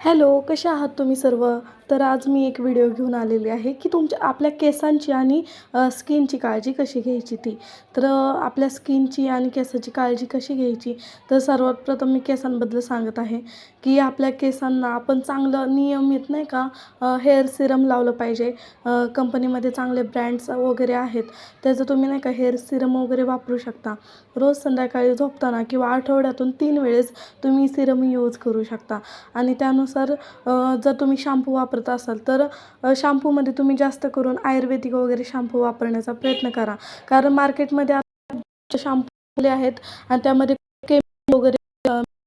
Hello कसे आहात तुम्ही सर्व? तर आज मी एक व्हिडिओ घेऊन आलेली आहे की तुमच्या आपल्या केसांची आणि स्किनची काळजी कशी घ्यायची ती. तर आपल्या स्किनची आणि केसाची काळजी कशी घ्यायची? तर सर्वात प्रथम मी केसांबद्दल सांगत आहे की आपल्या केसांना आपण चांगलं नियमित नाही का हेअर सिरम लावलं पाहिजे. कंपनीमध्ये चांगले ब्रँड्स वगैरे आहेत. त्याचं तुम्ही नाही का हेअर सिरम वगैरे वापरू शकता. रोज संध्याकाळी झोपताना किंवा आठवड्यातून तीन वेळेस तुम्ही सिरम यूज करू शकता. आणि त्यानुसार जर तुम्ही शॅम्पू वापरत असाल तर शॅम्पूमध्ये तुम्ही जास्त करून आयुर्वेदिक वगैरे शॅम्पू वापरण्याचा प्रयत्न करा. कारण मार्केटमध्ये आता शॅम्पू आहेत आणि त्यामध्ये केमिकल वगैरे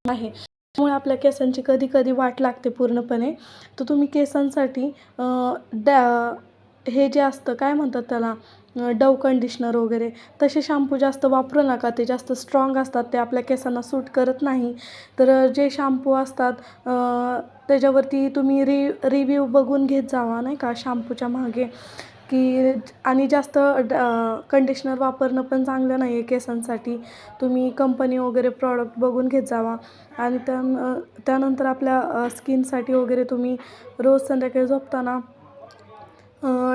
आहे. त्यामुळे आपल्या केसांची कधी कधी वाट लागते पूर्णपणे. तर तुम्ही केसांसाठी डॅ हे जे असतं काय म्हणतात त्याला? डव कंडिशनर वगैरे तसे शॅम्पू जास्त वापरू नका. ते जास्त स्ट्रॉंग असतात. ते आपल्या केसांना सूट करत नाही. तर जे शॅम्पू असतात त्याच्यावरती तुम्ही रि रिव्ह्यू बघून घेत जावा नाही का शॅम्पूच्या मागे. की आणि जास्त कंडिशनर वापरणं पण चांगलं नाही आहे केसांसाठी. तुम्ही कंपनी वगैरे प्रॉडक्ट बघून घेत जावा. आणि त्या त्यानंतर आपल्या स्किनसाठी वगैरे तुम्ही रोज संध्याकाळी झोपताना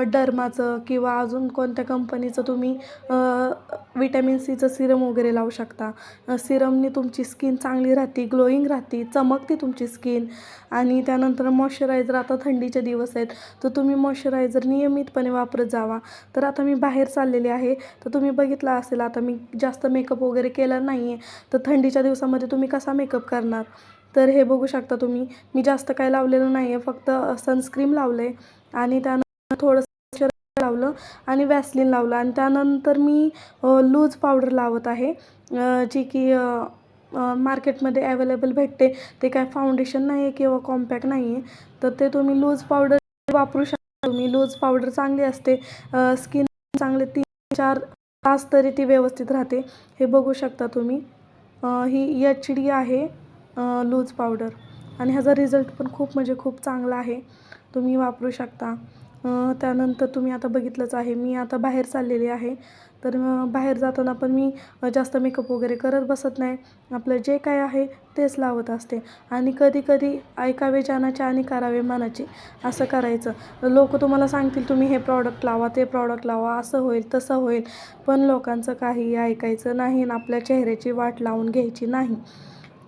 डर्माचं किंवा अजून कोणत्या कंपनीचं तुम्ही विटॅमिन सीचं सिरम वगैरे लावू शकता. सिरमने तुमची स्किन चांगली राहते ग्लोईंग राहते चमकते तुमची स्किन. आणि त्यानंतर मॉइश्चरायझर आता थंडीचे दिवस आहेत तर तुम्ही मॉइश्चरायझर नियमितपणे वापरत जावा. तर आता मी बाहेर चाललेले आहे तर तुम्ही बघितलं असेल आता मी जास्त मेकअप वगैरे केला नाही आहे तर थंडीच्या दिवसामध्ये तुम्ही कसा मेकअप करणार? तर हे बघू शकता तुम्ही. मी जास्त काय लावलेलं नाही आहे फक्त सनस्क्रीम लावलं आहे आणि त्यानंतर थोडंसं लावलं आणि वॅसलिन लावलं. आणि त्यानंतर मी लूज पावडर लावत आहे जी की मार्केटमध्ये अवेलेबल भेटते. ते काय फाउंडेशन नाही आहे किंवा कॉम्पॅक्ट नाही आहे तर ते तुम्ही लूज पावडर वापरू शकता. तुम्ही लूज पावडर चांगली असते. स्किन चांगले तीन चार तास तरी ती व्यवस्थित राहते. हे बघू शकता तुम्ही. ही एच डी आहे लूज पावडर आणि ह्याचा रिझल्ट पण खूप म्हणजे खूप चांगला आहे. तुम्ही वापरू शकता. त्यानंतर तुम्ही आता बघितलंच आहे मी आता बाहेर चाललेली आहे. तर बाहेर जाताना पण मी जास्त मेकअप वगैरे करत बसत नाही. आपलं जे काय आहे तेच लावत असते. आणि कधी कधी ऐकावे जानाचे आणि करावे मनाचे असं करायचं. लोक तुम्हाला सांगतील तुम्ही हे प्रॉडक्ट लावा ते प्रॉडक्ट लावा असं होईल तसं होईल. पण लोकांचं काही ऐकायचं नाही आणि आपल्या चेहऱ्याची वाट लावून घ्यायची नाही.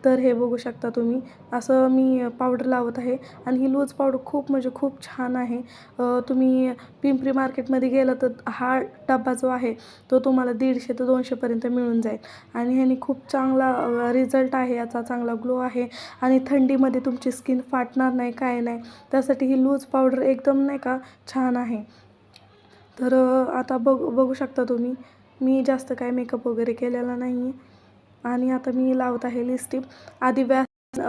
तर हे बघू शकता तुम्ही. असं मी पावडर लावत आहे आणि ही लूज पावडर खूप म्हणजे खूप छान आहे. तुम्ही पिंपरी मार्केटमध्ये गेलं तर हा डबा जो आहे तो तुम्हाला दीडशे ते दोनशेपर्यंत मिळून जाईल. आणि ह्याने खूप चांगला रिझल्ट आहे याचा चांगला ग्लो आहे. आणि थंडीमध्ये तुमची स्किन फाटणार नाही काय नाही. त्यासाठी ही लूज पावडर एकदम नाही का छान आहे. तर आता बघ बघू शकता तुम्ही. मी जास्त काय मेकअप वगैरे केलेला नाही आहे आणि आता मी लावत आहे लिस्टिप आधी व्यास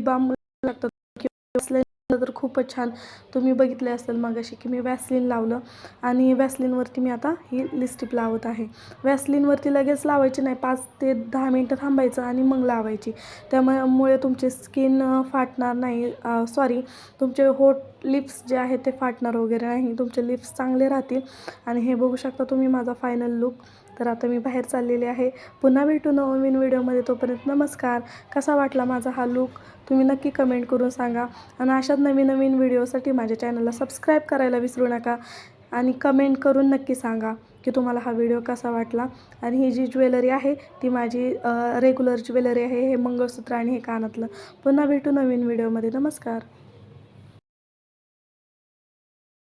बाम लागतात. किंवा तर खूपच छान. तुम्ही बघितले असेल मगाशी की मी वॅसलिन लावलं आणि वॅसलिनवरती मी आता ही लिस्टिप लावत आहे. वॅसलिनवरती लगेच लावायची नाही. पाच ते दहा मिनटं थांबायचं आणि मग लावायची. त्यामुळे मुळे तुमची स्किन फाटणार नाही. सॉरी तुमचे होट लिप्स जे आहेत ते फाटणार वगैरे नाही. तुमचे लिप्स चांगले राहतील. आणि हे बघू शकता तुम्ही माझा फायनल लुक तर आता मी बाहेर चाललेली आहे. पुन्हा भेटू नवीन व्हिडिओमध्ये. तोपर्यंत नमस्कार. कसा वाटला माझा हा लुक तुम्ही नक्की कमेंट करून सांगा. आणि अशाच नवीन नवीन व्हिडिओसाठी माझ्या चॅनलला सबस्क्राईब करायला विसरू नका. आणि कमेंट करून नक्की सांगा की तुम्हाला हा व्हिडिओ कसा वाटला. आणि ही जी ज्वेलरी आहे ती माझी रेग्युलर ज्वेलरी आहे. हे मंगळसूत्र आणि हे कानातलं. पुन्हा भेटू नवीन व्हिडिओमध्ये. नमस्कार.